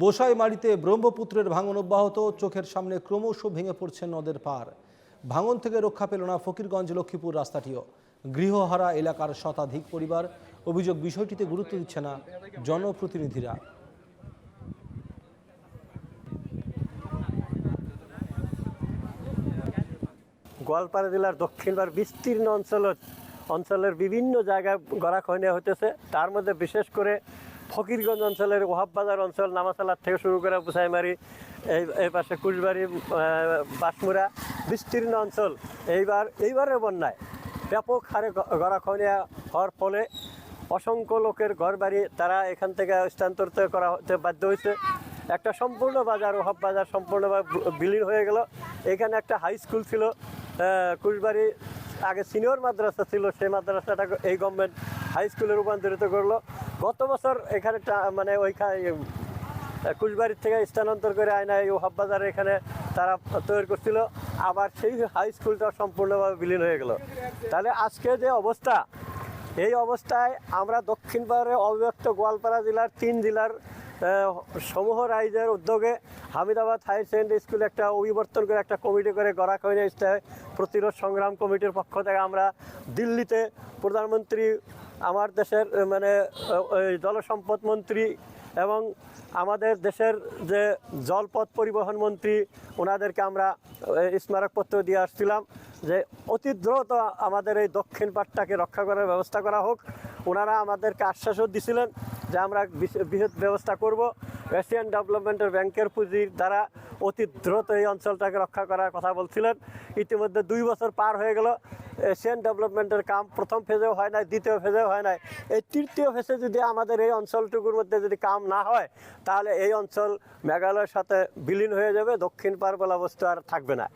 বোসাই মাটিতে ব্রহ্মপুত্রের ভাঙন অব্যাহত, চোখের সামনে ক্রমশ ভেঙে পড়ছে নদের পার ভাঙন থেকে রক্ষা পেল না ফকিরগঞ্জ লক্ষ্মীপুর রাস্তাটিও। গৃহহারা এলাকার শতাধিক পরিবার অভিযোগ বিষয়টিতে গুরুত্ব দিচ্ছে না জনপ্রতিনিধিরা। গোয়ালপাড়া জেলার দক্ষিণবার বিস্তীর্ণ অঞ্চলের অঞ্চলের বিভিন্ন জায়গায় গড়াখয়নে হতেছে তার মধ্যে বিশেষ করে ফকিরগঞ্জ অঞ্চলের ওহাববাজার অঞ্চল নামাসালার থেকে শুরু করে বুসাইমারি, এই এই পাশে কুশবাড়ি বাঁশমুড়া বিস্তীর্ণ অঞ্চল। এইবার, এইবারের বন্যায় ব্যাপক হারে গড়াখয়নিয়া হওয়ার ফলে অসংখ্য লোকের ঘরবাড়ি তারা এখান থেকে স্থানান্তরিত করা হতে বাধ্য হয়েছে। একটা সম্পূর্ণ বাজার ওহাব বাজার সম্পূর্ণভাবে বিলীন হয়ে গেল। এখানে একটা হাই স্কুল ছিল কুশবাড়ি আগে সিনিয়র মাদ্রাসা ছিল, সেই মাদ্রাসাটা এই গভর্নমেন্ট হাই স্কুলে রূপান্তরিত করল। গত বছর এখানে মানে ওইখানে কুশবাড়ির থেকে স্থানান্তর করে আয়না এই ওহাব বাজারে এখানে তারা তৈরি করছিল। আবার সেই হাই স্কুলটা সম্পূর্ণভাবে বিলীন হয়ে গেল। তাহলে আজকে যে অবস্থা, এই অবস্থায় আমরা দক্ষিণ পাহাড়ে অবিভক্ত গোয়ালপাড়া জেলার তিন জেলার সমূহ রাইজের উদ্যোগে হামিদাবাদ হায়ার সেকেন্ডারি স্কুলে একটা অভিবর্তন করে একটা কমিটি করে গড়া করে কইনে প্রতিরোধ সংগ্রাম কমিটির পক্ষ থেকে আমরা দিল্লিতে প্রধানমন্ত্রী আমার দেশের মানে জলসম্পদ মন্ত্রী এবং আমাদের দেশের যে জলপথ পরিবহন মন্ত্রী, ওনাদেরকে আমরা স্মারকপত্র দিয়ে আসছিলাম যে অতি দ্রুত আমাদের এই দক্ষিণ পাটটাকে রক্ষা করার ব্যবস্থা করা হোক। ওনারা আমাদেরকে আশ্বাসও দিছিলেন যে আমরা বৃহৎ ব্যবস্থা করব। এশিয়ান ডেভেলপমেন্টের ব্যাংকের পুঁজির দ্বারা অতি দ্রুত এই অঞ্চলটাকে রক্ষা করার কথা বলছিলেন। ইতিমধ্যে দুই বছর পার হয়ে গেল। এশিয়ান ডেভেলপমেন্টের কাম প্রথম ফেজেও হয় নাই, দ্বিতীয় ফেজেও হয় নাই। এই তৃতীয় ফেজে যদি আমাদের এই অঞ্চলটুকুর মধ্যে যদি কাম না হয়, তাহলে এই অঞ্চল মেঘালয়ের সাথে বিলীন হয়ে যাবে। দক্ষিণ পার বলা বস্তু আর থাকবে না।